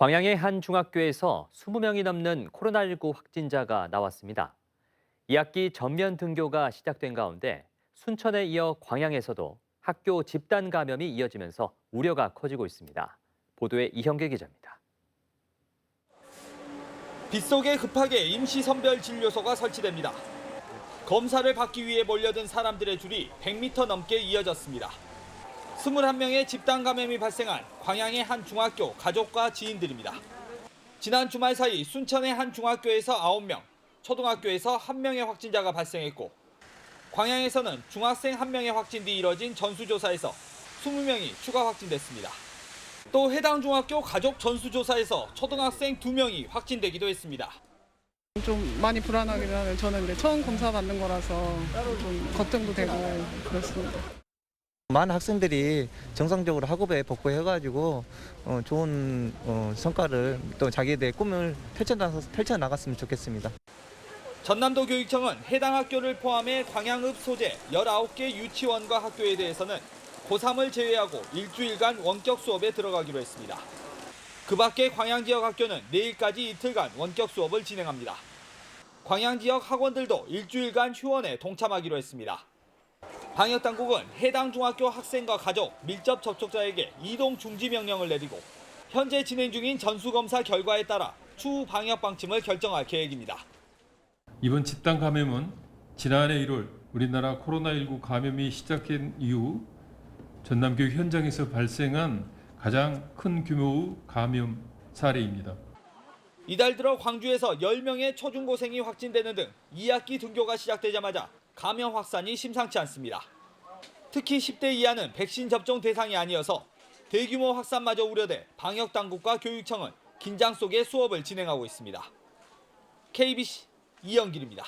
광양의 한 중학교에서 20명이 넘는 코로나19 확진자가 나왔습니다. 2학기 전면 등교가 시작된 가운데 순천에 이어 광양에서도 학교 집단 감염이 이어지면서 우려가 커지고 있습니다. 보도에 이형계 기자입니다. 빗속에 급하게 임시 선별 진료소가 설치됩니다. 검사를 받기 위해 몰려든 사람들의 줄이 100m 넘게 이어졌습니다. 21명의 집단 감염이 발생한 광양의 한 중학교 가족과 지인들입니다. 지난 주말 사이 순천의 한 중학교에서 9명, 초등학교에서 1명의 확진자가 발생했고 광양에서는 중학생 1명의 확진 뒤 이뤄진 전수조사에서 20명이 추가 확진됐습니다. 또 해당 중학교 가족 전수조사에서 초등학생 2명이 확진되기도 했습니다. 좀 많이 불안하긴 하네요. 저는 이제 처음 검사 받는 거라서 좀 걱정도 되고 그렇습니다. 많은 학생들이 정상적으로 학업에 복구해가지고 어, 좋은 어, 성과를 또 자기들의 꿈을 펼쳐나가, 펼쳐나갔으면 좋겠습니다. 전남도 교육청은 해당 학교를 포함해 광양읍 소재 19개 유치원과 학교에 대해서는 고3을 제외하고 일주일간 원격 수업에 들어가기로 했습니다. 그 밖에 광양 지역 학교는 내일까지 이틀간 원격 수업을 진행합니다. 광양 지역 학원들도 일주일간 휴원에 동참하기로 했습니다. 방역 당국은 해당 중학교 학생과 가족, 밀접 접촉자에게 이동 중지 명령을 내리고 현재 진행 중인 전수 검사 결과에 따라 추후 방역 방침을 결정할 계획입니다. 이번 집단 감염은 지난해 1월 우리나라 코로나19 감염이 시작된 이후 전남교육 현장에서 발생한 가장 큰 규모의 감염 사례입니다. 이달 들어 광주에서 10명의 초중고생이 확진되는 등 2학기 등교가 시작되자마자 감염 확산이 심상치 않습니다. 특히 10대 이하는 백신 접종 대상이 아니어서 대규모 확산마저 우려돼 방역 당국과 교육청은 긴장 속에 수업을 진행하고 있습니다. KBC 이영길입니다.